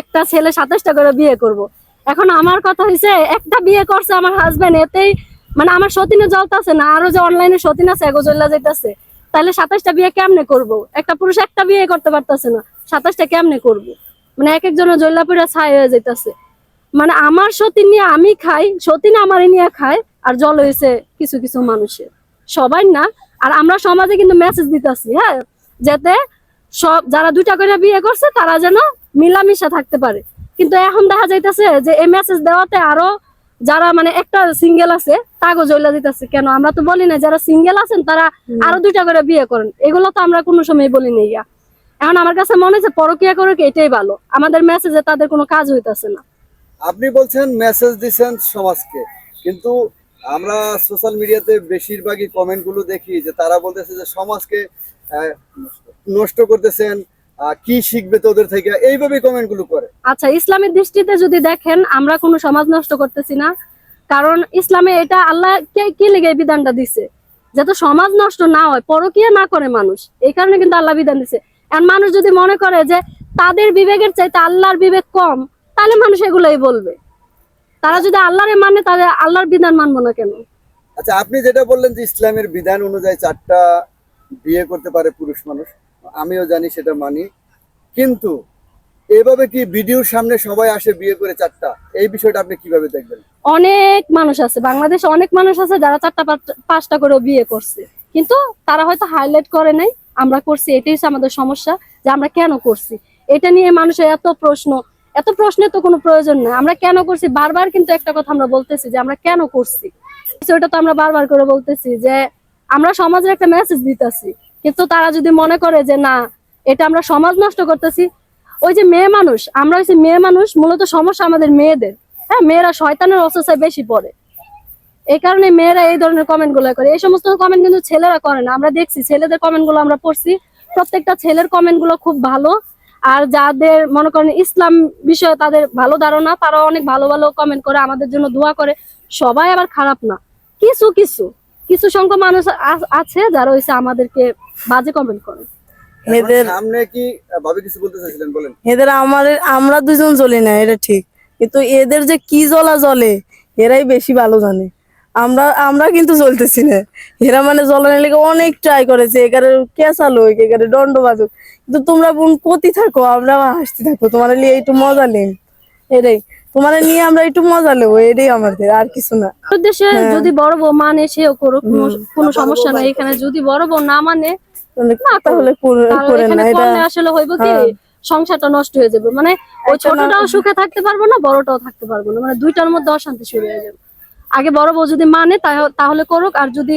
একটা ছেলে সাতাশটা করে বিয়ে করব। এখন আমার কথা হয়েছে একটা বিয়ে করছে আমার হাজবেন্ড এতেই মানে আমার সতীনে জ্বলতেছে না আরও যে অনলাইনে সতীন আছে, এগো জ্বলা যাইতেছে তাহলে সাতাশটা বিয়ে কেমনে করব। একটা পুরুষ একটা বিয়ে করতে পারতেছে না, সাতাশটা কেমনে করব। মানে এক একজনের জল্লা পুরা ছাই হয়ে যাইতেছে মানে আমার সতীন নিয়ে আমি খাই, সতীন আমার নিয়ে খায়, আর জল হয়েছে কিছু কিছু মানুষের সবাই না, আর আমরা সমাজে কিন্তু মেসেজ দিতেছি হ্যাঁ যাতে সব, যারা দুইটা করে বিয়ে করছে, তারা যেন মিলামিশা থাকতে পারে। কিন্তু এখন দেখা যাইতেছে যে এই মেসেজ দেওয়াতে আরও যারা মানে একটা সিঙ্গেল আছে তাগো জইলা দিতেছে। কেন? আমরা তো বলি না যারা সিঙ্গেল আছেন তারা আরও দুইটা করে বিয়ে করেন। এগুলো তো আমরা কোনো সময় বলি নাই ইয়া। এখন আমার কাছে মনে হচ্ছে পরকিয়া করে এটাই ভালো। আমাদের মেসেজে তাদের কোনো কাজ হইতাছে না। আপনি বলছেন মেসেজ দিচ্ছেন সমাজকে কিন্তু আমরা সোশ্যাল মিডিয়াতে বেশিরভাগই কমেন্টগুলো দেখি যে তারা বলতেছে যে সমাজকে নষ্ট করতেছেন কি শিখবে তোদের থেকে? এইভাবে কমেন্টগুলো করে। আচ্ছা ইসলামের দৃষ্টিতে যদি দেখেন আমরা কোনো সমাজ নষ্ট করতেছি না। কারণ ইসলামে এটা আল্লাহ কে কি লেগে বিধানটা দিছে? যাতে সমাজ নষ্ট না হয় পরকিয়া না করে মানুষ। এই কারণে কিন্তু আল্লাহ বিধান দিছে। আর মানুষ যদি মনে করে যে তাদের বিবেকের চাইতে আল্লাহর বিবেক কম তাহলে মানুষ এগুলোই বলবে। তারা যদি আল্লাহরে মানে তাহলে আল্লাহর বিধান মানবো না কেন? আচ্ছা আপনি যেটা বললেন যে ইসলামের বিধান অনুযায়ী চারটা বিয়ে করতে পারে পুরুষ মানুষ, আমিও জানি সেটা মানি। কিন্তু এভাবে কি ভিডিওর সামনে সবাই আসে বিয়ে করে চারটা? এই বিষয়টা আপনি কীভাবে দেখবেন? অনেক মানুষ আছে, বাংলাদেশে অনেক মানুষ আছে যারা চারটা পাঁচ- পাঁচটা করে বিয়ে করছে। কিন্তু তারা হয়তো হাইলাইট করে নাই, আমরা করছি, এটাই আমাদের সমস্যা যে আমরা কেন করছি। এটা নিয়ে মানুষের এত প্রশ্ন, এত প্রশ্নের তো কোনো প্রয়োজন নেই। আমরা কেন করছি? বারবার কিন্তু একটা কথা আমরা বলতেছি যে আমরা কেন করছি? ওটা তো আমরা বারবার করে বলতেছি যে আমরা সমাজের একটা মেসেজ দিতেছি। কিন্তু তারা যদি মনে করে যে, না, এটা আমরা সমাজ নষ্ট করতেছি। ওই যে মেয়ে মানুষ, আমরা হচ্ছে মেয়ে মানুষ, মূলত সমস্যা আমাদের মেয়েদের। হ্যাঁ মেয়েরা শয়তানের অসস্থায় বেশি পড়ে। এই কারণে মেয়েরা এই ধরনের কমেন্টগুলো করে। এই সমস্ত কমেন্ট কিন্তু ছেলেরা করে না। আমরা দেখছি, ছেলেদের কমেন্টগুলো আমরা পড়ছি। প্রত্যেকটা ছেলের কমেন্টগুলো খুব ভালো। আর যাদের, মনে করেন, ইসলাম বিষয়ে তাদের ভালো ধারণা তারা অনেক ভালো ভালো কমেন্ট করে, আমাদের জন্য দোয়া করে। সবাই আবার খারাপ না। কিছু কিছু। কিছু সংখ্যক মানুষ আছে যারা হয়েছে আমাদেরকে বাজে কমেন্ট করে। এদের সামনে কি আহ, কিছু বলতে চাইছিলেন বলেন। এদের আমাদের আমরা দুজন জ্বলি না এটা ঠিক। কিন্তু এদের যে কি জ্বলা জ্বলে এরাই বেশি ভালো জানে। আমরা আমরা কিন্তু জ্বলতেছি না। এরা মানে জ্বলানোর লেগে অনেক ট্রাই করেছে এখানে কেঁচালো এখানে দণ্ড বাজুক কিন্তু তোমরা বোন কতি থাকো? আমরা হাসতে থাকো তোমার নিয়ে একটু মজা নেই। এটাই। তোমার নিয়ে আমরা একটু মজা নেব এটাই আমাদের আর কিছু না। দেশে যদি বড় বউ মানে সেও করুক কোনো- সমস্যা নাই। এখানে যদি বড় বউ না মানে তাহলে করে তাহলে করে না এটা আসলে হইব কি? হ্যাঁ। সংসারটা নষ্ট হয়ে যাবে। মানে ওই ছোটটাও সুখে থাকতে পারব না বড়টাও থাকতে পারব না। মানে দুইটার মধ্যে অশান্তি শুরু হয়ে যাবে। আগে বড় বউ যদি মানে তাহলে করুক আর যদি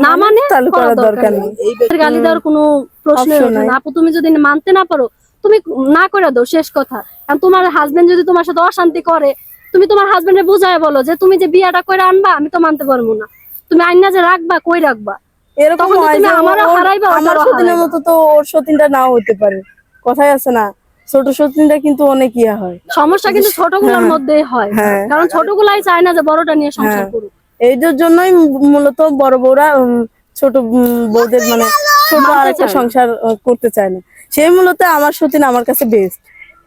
না মানে তাহলে করার দরকার নেই। গালি দেওয়ার কোনো প্রশ্ন। না। আপু তুমি যদি মানতে না পারো তুমি না করে দাও শেষ কথা। আর তোমার হাজবেন্ড যদি তোমার সাথে অশান্তি করে তুমি তোমার হাজবেন্ডে বুঝায় বলো যে তুমি যে বিয়েটা করে আনবা আমি তো মানতে পারব না। তুমি আইনা যে রাখবা কই রাখবা? এরকম তখন তো হয় তুমি আমারও হারাইবা, আমার সতীনের মতো তো ওর সতীনটা নাও হতে পারে। কথাই আছে না ছোট সতীনটা কিন্তু অনেক ইয়া হয়। সমস্যা কিন্তু ছোটগুলোর মধ্যেই হয়। হ্যাঁ। কারণ ছোটগুলাই চায় না যে বড়টা নিয়ে সংসার করুক। এইটার জন্যই মূলত বড় বউরা ছোট বউদের মানে ছোট আর একটা সংসার করতে চায় না। সেই মূলত আমার সতীন আমার কাছে বেস্ট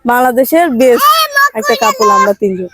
বাংলাদেশের বেস্ট একটা কাপড় আমরা তিনজন।